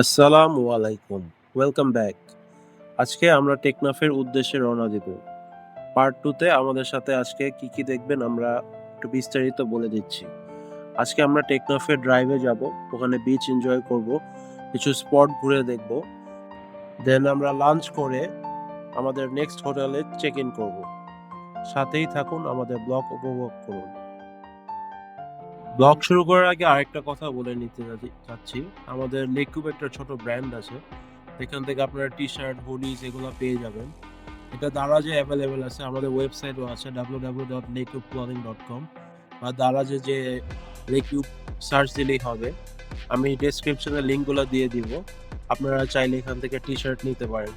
আসসালামু আলাইকুম। Welcome back আজকে আমরা টেকনাফের উদ্দেশ্যে রওনা দেব। পার্ট টুতে আমাদের সাথে আজকে কি কি দেখবেন আমরা একটু বিস্তারিত বলে দিচ্ছি। আজকে আমরা টেকনাফের ড্রাইভে যাব, ওখানে বিচ এনজয় করব, কিছু স্পট ঘুরে দেখব। দেন আমরা লাঞ্চ করে আমাদের নেক্সট হোটেলে চেক ইন করব। সাথেই থাকুন, আমাদের ব্লগ উপভোগ করুন। ব্লগ শুরু করার আগে আরেকটা কথা বলে নিতে চাচ্ছি আমাদের লেকুব একটা ছোট ব্র্যান্ড আছে। এখান থেকে আপনারা টি শার্ট হুডিস এগুলো পেয়ে যাবেন। এটা দারাজে অ্যাভেলেবেল আছে। আমাদের ওয়েবসাইটও আছে W W dot lecube clothing dot com বা দারাজে যে লেকিউব সার্চ দিলেই হবে। আমি ডেসক্রিপশনে লিঙ্কগুলো দিয়ে দিব। আপনারা চাইলে এখান থেকে টি শার্ট নিতে পারেন।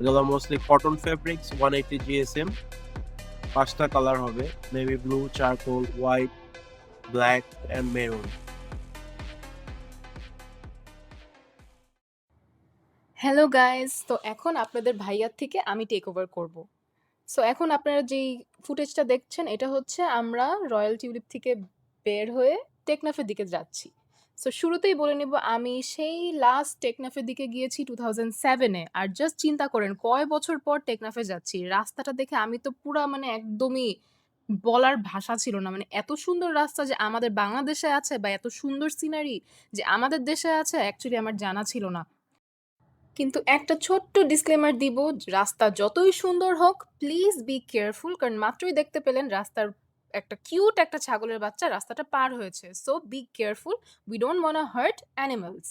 এগুলো mostly cotton fabrics one eighty GSM পাঁচটা কালার হবে। Navy blue charcoal white black and maroon. Hello guys, তো এখন আপনাদের ভাইয়ার থেকে আমি টেক ওভার করব। সো এখন আপনারা যেই ফুটেজটা দেখছেন, এটা হচ্ছে আমরা রয়্যাল টিউলিপ থেকে বের হয়ে টেকনাফের দিকে যাচ্ছি। সো শুরুতেই বলে নেব, আমি সেই লাস্ট টেকনাফের দিকে গিয়েছি টু থাউজেন্ড সেভেনে আর জাস্ট চিন্তা করেন, কয় বছর পর টেকনাফে যাচ্ছি? রাস্তাটা দেখে আমি তো পুরা মানে একদমই বলার ভাষা ছিল না। মানে এত সুন্দর রাস্তা যে আমাদের বাংলাদেশে আছে বা এত সুন্দর সিনারি যে আমাদের দেশে আছে অ্যাকচুয়ালি আমার জানা ছিল না। কিন্তু একটা ছোট্ট ডিসক্লেমার দিব, রাস্তা যতই সুন্দর হোক প্লিজ বি কেয়ারফুল কারণ মাত্রই দেখতে পেলেন রাস্তার একটা কিউট একটা ছাগলের বাচ্চা রাস্তাটা পার হয়েছে। So be careful we don't want hurt animals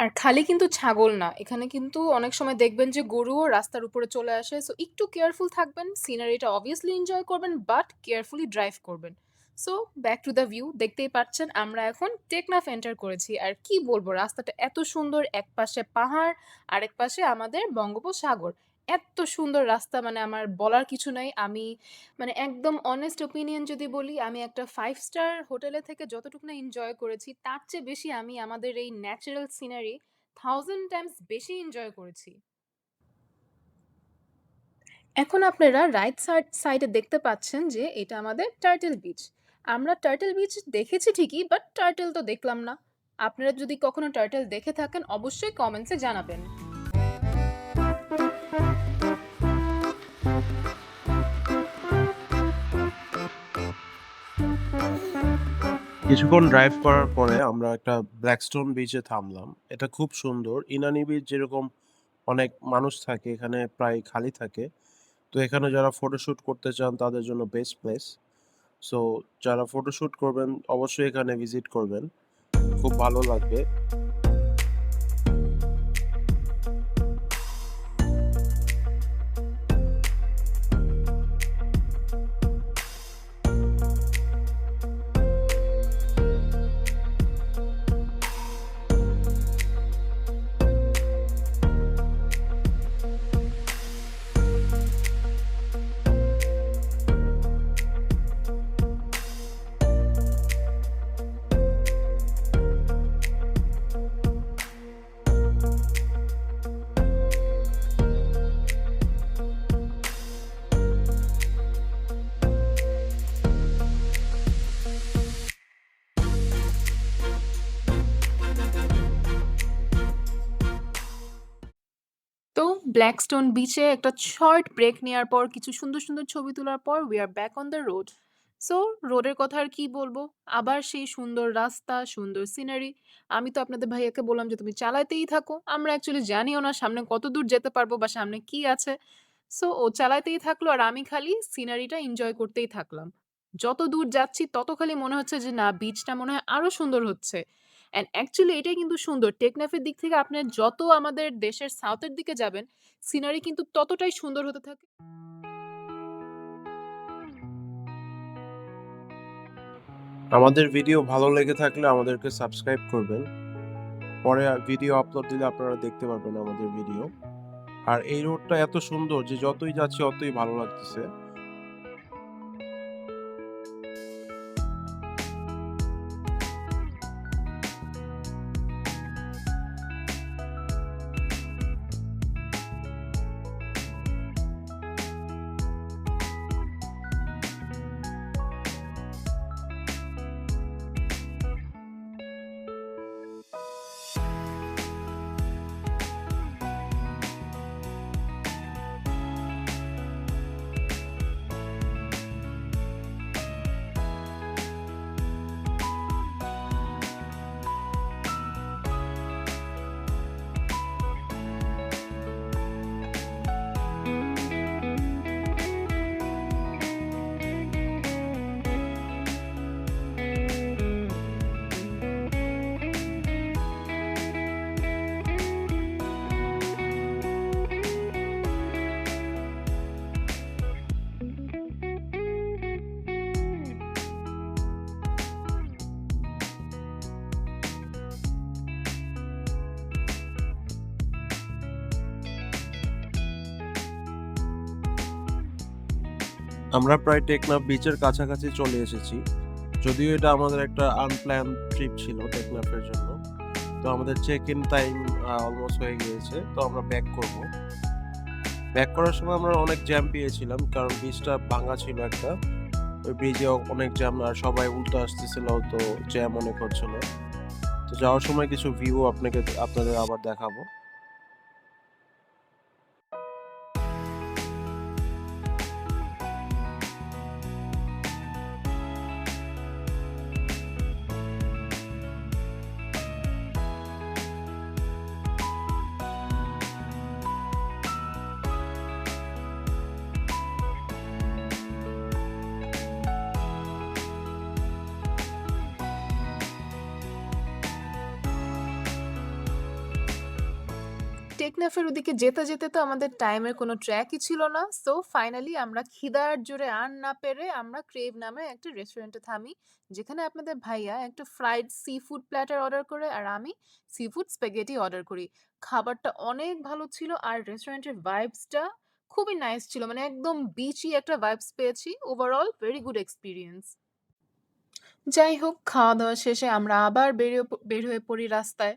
আর খালি কিন্তু ছাগল না। এখানে কিন্তু অনেক সময় দেখবেন যে গরুও রাস্তার উপরে চলে আসে। সো একটু কেয়ারফুল থাকবেন। সিনারিটা অবভিয়াসলি এনজয় করবেন বাট কেয়ারফুলি ড্রাইভ করবেন। So back to the view দেখতেই পাচ্ছেন, আমরা এখন টেকনাফ এন্টার করেছি। আর কি বলব, রাস্তাটা এত সুন্দর। এক পাশে পাহাড় আরেক পাশে আমাদের বঙ্গোপসাগর। এত সুন্দর রাস্তা মানে আমার বলার কিছু নাই। আমি মানে একদম অনেস্ট ওপিনিয়ন যদি বলি, আমি একটা ফাইভ স্টার হোটেলে থেকে যতটুকু না এনজয় করেছি, তার চেয়ে বেশি আমি আমাদের এই ন্যাচারাল সিনারি থাউজেন্ড টাইমস বেশি এনজয় করেছি। এখন আপনারা রাইট সাইড সাইডে দেখতে পাচ্ছেন যে এটা আমাদের টার্টেল বিচ আমরা টার্টেল বিচ দেখেছি ঠিকই বাট টার্টেল তো দেখলাম না। আপনারা যদি কখনো টার্টেল দেখে থাকেন, অবশ্যই কমেন্টসে জানাবেন। কিছুক্ষণ ড্রাইভ করার পরে আমরা একটা ব্ল্যাকস্টোন বিচে থামলাম। এটা খুব সুন্দর। ইনানি বিচ যেরকম অনেক মানুষ থাকে, এখানে প্রায় খালি থাকে। তো এখানে যারা ফটোশ্যুট করতে চান, তাদের জন্য বেস্ট প্লেস সো যারা ফটোশ্যুট করবেন, অবশ্যই এখানে ভিজিট করবেন। খুব ভালো লাগবে। ব্ল্যাকস্টোন বিচে একটা শর্ট ব্রেক নেওয়ার পর, কিছু সুন্দর সুন্দর ছবি তোলার পর we are back on the road so রোডের কথা আর কি বলব? আবার সেই সুন্দর রাস্তা, সুন্দর সিনারি আমি তো আপনাদের ভাইয়াকে বললাম যে, তুমি চালাতেই থাকো। আমরা অ্যাকচুয়ালি জানিও না সামনে কত দূর যেতে পারব বা সামনে কি আছে। সো ও চালাতেই থাকল আর আমি খালি সিনারিটা এনজয় করতেই থাকলাম। যত দূর যাচ্ছি, তত খালি মনে হচ্ছে যে, না বিচটা মনে হয় আরও সুন্দর হচ্ছে। অ্যান্ড অ্যাকচুয়ালি এটাই কিন্তু সুন্দর। টেকনাফের দিক থেকে আপনি যত আমাদের দেশের সাউথের দিকে যাবেন সিনারি কিন্তু ততটাই সুন্দর হতে থাকে। আমাদের ভিডিও ভালো লেগে থাকলে আমাদেরকে সাবস্ক্রাইব করবেন। পরে ভিডিও আপলোড দিলে আপনারা দেখতে পারবেন আমাদের ভিডিও আর এই রোডটা এত সুন্দর যে যতই যাচ্ছে, অতই ভালো লাগতেছে। আমরা প্রায় টেকনাফ বিচের কাছাকাছি চলে এসেছি। যদিও এটা আমাদের একটা আনপ্ল্যান ট্রিপ ছিল টেকনাফের জন্য। তো আমাদের চেক ইন টাইম অলমোস্ট হয়ে গিয়েছে। তো আমরা ব্যাক করব। ব্যাক করার সময় আমরা অনেক জ্যাম পেয়েছিলাম, কারণ ব্রিজটা ভাঙা ছিল একটা। ওই ব্রিজে অনেক জ্যাম আর সবাই উল্টো আসতেছিল, তো জ্যাম অনেক হচ্ছিল। তো যাওয়ার সময় কিছু ভিউ আপনাকে, আপনাদের আবার দেখাবো। টেকনাফের ওদিকে যেতে যেতে তো আমাদের টাইমের কোনো ট্র্যাকই ছিল না। সো ফাইনালি আমরা খিদার জোরে আর না পেরে আমরা ক্রেভ নামে একটা রেস্টুরেন্টে থামি, যেখানে আপনাদের ভাইয়া একটা fried seafood platter order করে আর আমি সি ফুড স্প্যাগেটি অর্ডার করি। খাবারটা অনেক ভালো ছিল আর রেস্টুরেন্টের ভাইবসটা খুবই নাইস ছিল মানে একদম বিচি একটা ভাইবস পেয়েছি। ওভারঅল ভেরি গুড এক্সপিরিয়েন্স যাই হোক খাওয়া দাওয়া শেষে আমরা আবার বেরিয়ে বের হয়ে পড়ি রাস্তায়।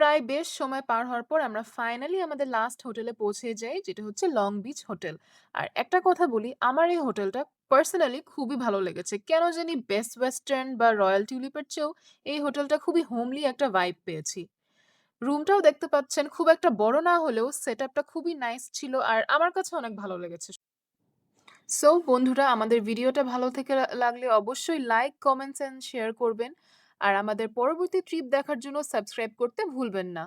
প্রায় বেশ সময় পার হওয়ার পর আমরা ফাইনালি আমাদের লাস্ট হোটেলে পৌঁছে যাই, যেটা হচ্ছে লং বিচ হোটেল আর একটা কথা বলি, আমার এই হোটেলটা পার্সোনালি খুবই ভালো লেগেছে। কেন জানি বেস্ট ওয়েস্টার্ন বা রয়্যাল টিউলিপের চেয়েও এই হোটেলটা খুবই হোমলি একটা ভাইব পেয়েছি। রুমটাও দেখতে পাচ্ছেন, খুব একটা বড় না হলেও সেট আপটা খুবই নাইস ছিল আর আমার কাছে অনেক ভালো লেগেছে। সো বন্ধুরা, আমাদের ভিডিওটা ভালো থেকে লাগলে অবশ্যই লাইক কমেন্টস এন্ড শেয়ার করবেন। আর আমাদের পরবর্তী ট্রিপ দেখার জন্য সাবস্ক্রাইব করতে ভুলবেন না।